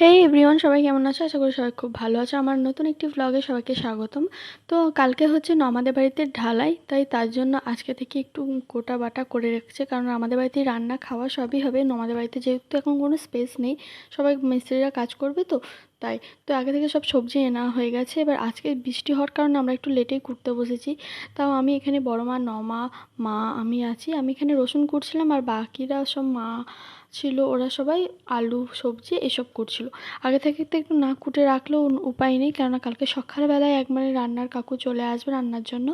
হে everyone সবাই কেমন আছো? আশা করি সবাই খুব ভালো আছে। আমার নতুন একটি ভ্লগে সবাইকে স্বাগতম। তো কালকে হচ্ছে আমাদের বাড়িতে ঢালাই, তাই তার জন্য আজকে থেকে একটু কোটা বাটা করে রেখেছে। কারণ আমাদের বাড়িতে রান্না, খাওয়া সবই হবে। আমাদের বাড়িতে যেহেতু এখন কোনো স্পেস নেই, সবাই মিস্ত্রিরা কাজ করবে তো, তাই। তো আগে থেকে সব সবজি এনা হয়ে গেছে। এবার আজকে বৃষ্টি হওয়ার কারণে আমরা একটু লেটেই কুটতে বসেছি। তাও আমি এখানে বড় মা, নমা, মা আমি আছি। আমি এখানে রসুন কুটছিলাম আর বাকিরা সব মা ছিল ওরা সবাই আলু, সবজি এসব করছিল। আগে থেকে তো একটু না কুটে রাখলেও উপায় নেই, কেননা কালকে সকালবেলায় একবারে রান্নার কাকু চলে আসবে রান্নার জন্য।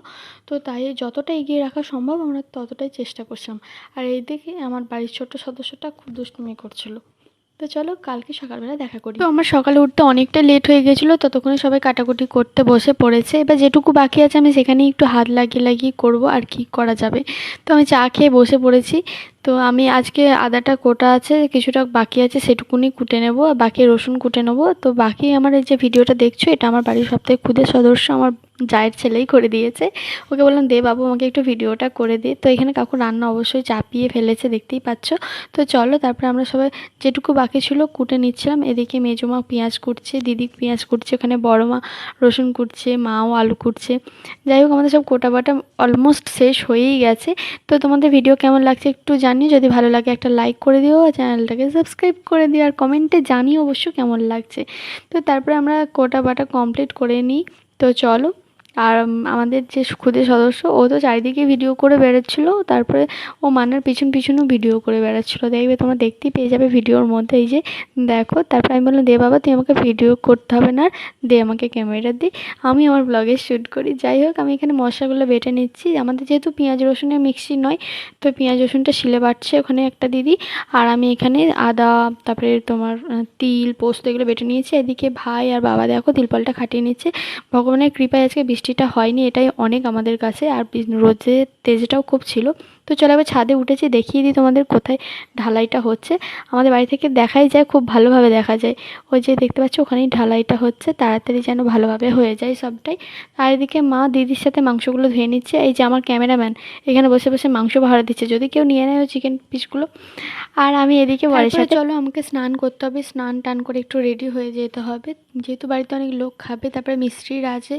তো তাই যতটা এগিয়ে রাখা সম্ভব আমরা ততটাই চেষ্টা করছিলাম। আর এই দিকে আমার বাড়ির ছোট্ট সদস্যটা খুব দুষ্টুমি করছিল। তো চলো কালকে সকালবেলা দেখা করি। তো আমার সকালে উঠতে অনেকটা লেট হয়ে গেছিল, ততক্ষণে সবাই কাটাকুটি করতে বসে পড়েছে। এবার যেটুকু বাকি আছে আমি সেখানেই একটু হাত লাগিয়ে লাগিয়ে করব আর কি করা যাবে। তো আমি চা খেয়ে বসে পড়েছি। তো আমি আজকে আদাটা কোটা আছে, কিছুটা বাকি আছে সেটুকুনি কুটে নেব আর বাকি রসুন কুটে নেব। তো বাকি আমার এই যে ভিডিওটা দেখছ, এটা আমার বাড়ির সবথেকে ক্ষুদে সদস্য, আমার জায়ের ছেলেই করে দিয়েছে। ওকে বললাম, দে বাবু, আমাকে একটু ভিডিওটা করে দে। তো এখানে কাকু রান্না অবশ্যই চাপিয়ে ফেলেছে, দেখতেই পাচ্ছ। তো চলো, তারপরে আমরা সবাই যেটুকু বাকি ছিল কুটে নিচ্ছিলাম। এদিকে মেজমা পেঁয়াজ কুটছে, দিদি পেঁয়াজ কুটছে, ওখানে বড় মা রসুন কুটছে, মাও আলু কুটছে। যাই হোক, আমাদের সব কোটা বাটা অলমোস্ট শেষ হয়েই গেছে। তো তোমাদের ভিডিও কেমন লাগছে একটু জানিও যদি ভালো লাগে একটা লাইক করে দিও চ্যানেলটাকে সাবস্ক্রাইব করে দিও, আর কমেন্টে জানিও অবশ্য কেমন লাগছে। তো তারপরে আমরা কোটা বাটা কমপ্লিট করে নিই। তো চলো। আর আমাদের যে ক্ষুদে সদস্য, ও তো চারিদিকে ভিডিও করে বেরোচ্ছিলো তারপরে ও মানার পিছন পিছনও ভিডিও করে বেড়াচ্ছিলো। দেখবে তোমরা দেখতেই পেয়ে যাবে ভিডিওর মধ্যে, এই যে, দেখো, তারপরে আমি বললাম, দে বাবা, তুই আমাকে ভিডিও করতে হবে না, দে আমাকে ক্যামেরা দি। আমি আমার ব্লগে শ্যুট করি। যাই হোক, আমি এখানে মশলাগুলো বেটে নিচ্ছি। আমাদের যেহেতু পেঁয়াজ রসুনের মিক্সি নয়, তো পেঁয়াজ, রসুনটা শিলে বাটছে ওখানে একটা দিদি। আর আমি এখানে আদা, তারপরে তোমার তিল, পোস্ত এগুলো বেটে নিয়েছি। এদিকে ভাই আর বাবা, দেখো তিলপালটা খাটিয়ে নিচ্ছে। ভগবানের কৃপায় আজকে বৃষ্টি বৃষ্টিটা হয়নি এটাই অনেক আমাদের কাছে। আর রোদের তেজটাও খুব ছিল। তো চলো এবার ছাদে উঠেছি দেখিয়ে দিই তোমাদের কোথায় ঢালাইটা হচ্ছে। আমাদের বাড়ি থেকে দেখাই যায় খুব ভালোভাবে দেখা যায়। ওই যে দেখতে পাচ্ছ ওখানেই ঢালাইটা হচ্ছে তাড়াতাড়ি যেন ভালোভাবে হয়ে যায় সবটাই। আর এদিকে মা দিদির সাথে মাংসগুলো ধুয়ে নিচ্ছে এই যে আমার ক্যামেরাম্যান এখানে বসে বসে মাংস ভাড়া দিচ্ছে যদি কেউ নিয়ে নেয় চিকেন পিসগুলো আর আমি এদিকে বাড়ির সাথে চলো আমাকে স্নান করতে হবে স্নান টান করে একটু রেডি হয়ে যেতে হবে। যেহেতু বাড়িতে অনেক লোক খাবে তারপরে মিস্ত্রির আছে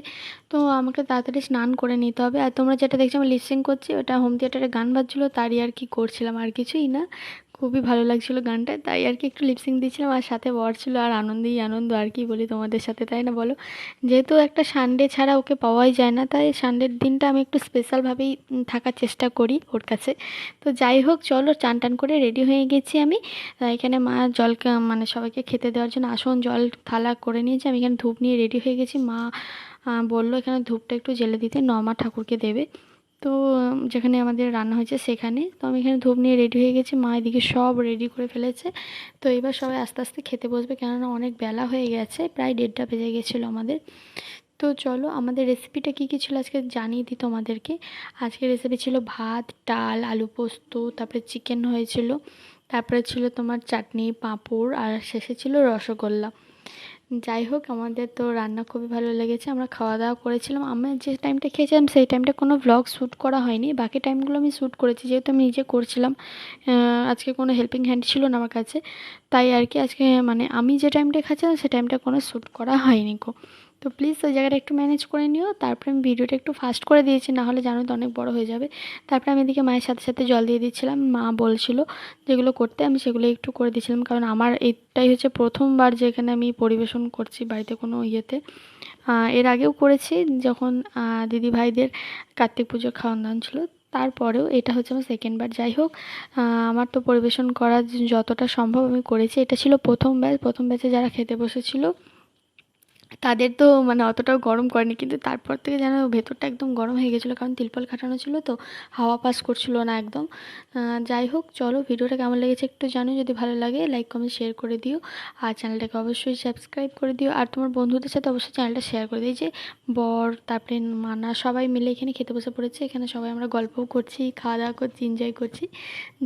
তো আমাকে তাড়াতাড়ি স্নান করে নিতে হবে। আর তোমরা যেটা দেখছ আমি লিপসিং করছি ওটা হোম থিয়েটারে গান বাজছিলো, তারই আর কি করছিলাম, আর কিছুই না। খুবই ভালো লাগছিল গানটা, তাই আর কি একটু লিপসিং দিচ্ছিলাম আর সাথে বর ছিল, আর আনন্দেই আনন্দ, আর কি বলি তোমাদের সাথে, তাই না বলো? যেহেতু একটা সানডে ছাড়া ওকে পাওয়াই যায় না, তাই সানডের দিনটা আমি একটু স্পেশালভাবেই থাকার চেষ্টা করি ওর কাছে। তো যাই হোক, চলো চান টান করে রেডি হয়ে গেছি আমি। এখানে মা জলকে মানে সবাইকে খেতে দেওয়ার জন্য আসন, জল থালা করে নিয়েছি, আমি এখানে ধূপ নিয়ে রেডি হয়ে গেছি। মা বলল এখানে ধূপটা একটু জেলে দিতে নমা ঠাকুরকে দেবে। তো যেখানে আমাদের রান্না হয়েছে সেখানে। তো আমি এখানে ধূপ নিয়ে রেডি হয়ে গেছি। মা এদিকে সব রেডি করে ফেলেছে। তো এবার সবাই আস্তে আস্তে খেতে বসবে কেননা অনেক বেলা হয়ে গেছে। প্রায় দেড়টা বেজে গেছিল আমাদের। তো চলো, আমাদের রেসিপিটা কী কী ছিল আজকে জানিয়ে দিই তোমাদেরকে। আজকে রেসিপি ছিল ভাত, ডাল, আলু পোস্ত, তারপরে চিকেন হয়েছিল। তারপরে ছিল তোমার চাটনি, পাঁপড়, আর শেষে ছিল রসগোল্লা। যাই হোক, আমাদের তো রান্না খুবই ভালো লেগেছে। আমরা খাওয়া দাওয়া করেছিলাম। আমরা যে টাইমটা খেয়েছিলাম, সেই টাইমটা কোনো ভ্লগ শ্যুট করা হয়নি। বাকি টাইমগুলো আমি শ্যুট করেছি। যেহেতু আমি নিজে করছিলাম আজকে কোনো হেল্পিং হ্যান্ড ছিল না আমার কাছে। তাই আর কি আজকে মানে আমি যে টাইমটা খাচ্ছিলাম, সে টাইমটা কোনো শ্যুট করা হয়নি গো। তো প্লিজ ওই জায়গাটা একটু ম্যানেজ করে নিও। তারপরে আমি ভিডিওটা একটু ফাস্ট করে দিয়েছি না হলে জানো তো অনেক বড় হয়ে যাবে। তারপরে আমি এদিকে মায়ের সাথে সাথে জল দিয়ে দিচ্ছিলাম। মা বলছিল যেগুলো করতে, আমি সেগুলো একটু করে দিয়েছিলাম। কারণ আমার এটাই হচ্ছে প্রথমবার যেখানে আমি পরিবেশন করছি বাড়িতে কোনো ইয়েতে। এর আগেও করেছি যখন দিদি ভাইদের কার্তিক পুজোর খাওয়ান দাওয়ান ছিল। তারপরেও এটা হচ্ছে আমার সেকেন্ডবার যাই হোক আমার তো পরিবেশন করার যতটা সম্ভব আমি করেছি। এটা ছিল প্রথম ব্যাচ প্রথম ব্যাচে যারা খেতে বসেছিল তাদের তো মানে অতটাও গরম করেনি, কিন্তু তারপর থেকে যেন ভেতরটা একদম গরম হয়ে গেছিল, কারণ তিলপল খাটানো ছিল তো, হাওয়া পাস করছিল না একদম। যাই হোক, চলো ভিডিওটা কেমন লেগেছে একটু জানো যদি ভালো লাগে লাইক কমেন্ট শেয়ার করে দিও। আর চ্যানেলটাকে অবশ্যই সাবস্ক্রাইব করে দিও। আর তোমার বন্ধুদের সাথে অবশ্যই চ্যানেলটা শেয়ার করে দিই যে বর, তারপরে মানা সবাই মিলে এখানে খেতে বসে পড়েছে। এখানে সবাই আমরা গল্পও করছি খাওয়া দাওয়া করছি এনজয় করছি।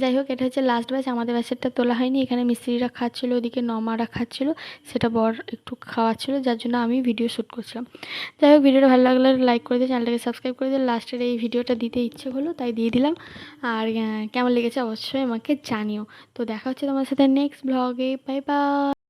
যাই হোক, এটা হচ্ছে লাস্ট ব্যাচ আমাদের ব্যাচেরটা তোলা হয়নি। এখানে মিস্ত্রিরা খাচ্ছিলো, ওদিকে নমারা খাচ্ছিলো। সেটা বর একটু খাওয়াচ্ছিলো, যার জন্য আমি ভিডিও শ্যুট করছিলাম। যাই হোক ভিডিওটা ভালো লাগলে লাইক করে দিয়ে চ্যানেলটাকে সাবস্ক্রাইব করে দিয়ে লাস্টের এই ভিডিওটা দিতে ইচ্ছে হলো, তাই দিয়ে দিলাম। আর কেমন লেগেছে অবশ্যই আমাকে জানিও। তো দেখা হচ্ছে তোমার সাথে নেক্সট ব্লগে বাই বাই